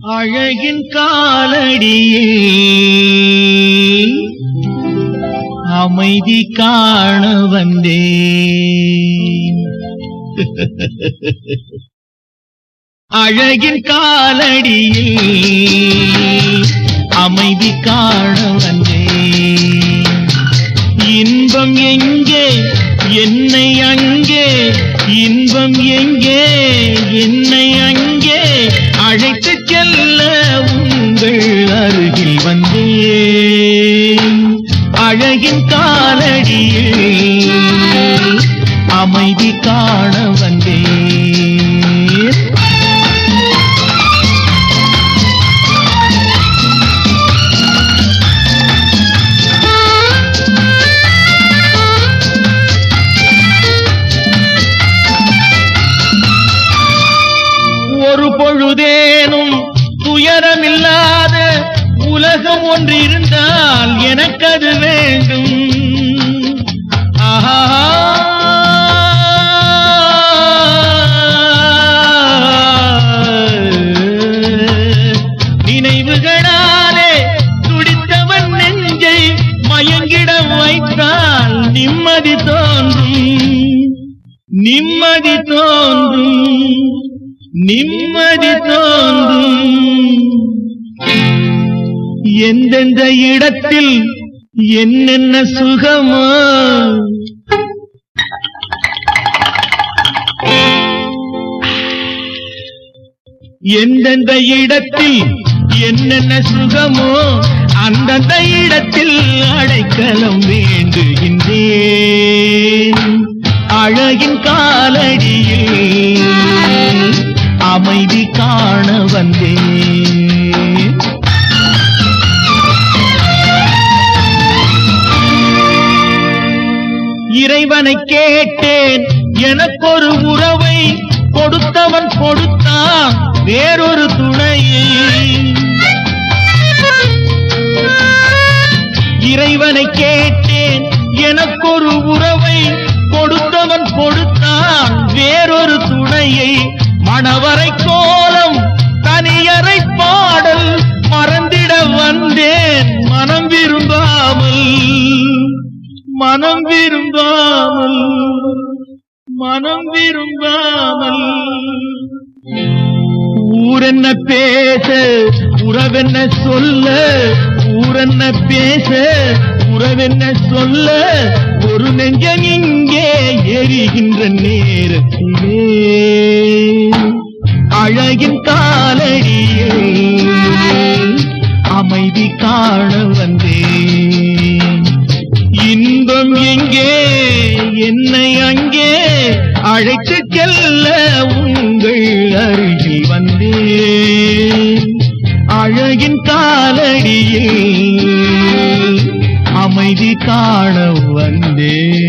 அழகின் காலடியில் அமைதி காண வந்தேன். அழகின் காலடியில் அமைதி காண வந்தேன். இன்பம் எங்கே? என்னை அங்கே. இன்பம் எங்கே? என்னை அங்கே அழைத்து செல்ல உங்கள் அருகில் வந்தேன். அழகின் காலடியில் அமைதி காண வந்தேன். உலகம் ஒன்று இருந்தால் அது வேண்டும். ஆஹா. நினைவுகளாலே துடித்தவன் நெஞ்சை மயங்கிட வைத்தால் நிம்மதி தோன்றும். நிம்மதி தோன்றும். நிம்மதி தோன்றும். எந்தெந்த இடத்தில் என்னென்ன சுகமா? எந்தெந்த இடத்தில் என்னென்ன சுகமோ அந்தந்த இடத்தில் அடைக்கலம் வேண்டுகின்றேன். அழகின் காலடியில் அமைதி காண வந்தேன். இறைவனை கேட்டேன். எனக்கொரு உறவை கொடுத்தவன் கொடுத்தான். வேறொரு துணையை. இறைவனை கேட்டேன். எனக்கொரு உறவை கொடுத்தவன் கொடுத்தான். வேறொரு துணையை மணவரை மனம் விரும்பாமல் மனம் விரும்பாமல். ஊரென்ன பேச உறவென்ன சொல்ல ஊரென்ன பேச உறவென்ன சொல்ல. ஒரு நெஞ்சம் இங்கே எரிகின்ற நேரத்திலே. அழகின் காலடியில் அமைதி காண வந்த துன்பம் இங்கே என்னை அங்கே அழைத்து செல்ல உங்கள் அருகில் வந்தேன். அழகின் காலடியில் அமைதி காண வந்தேன்.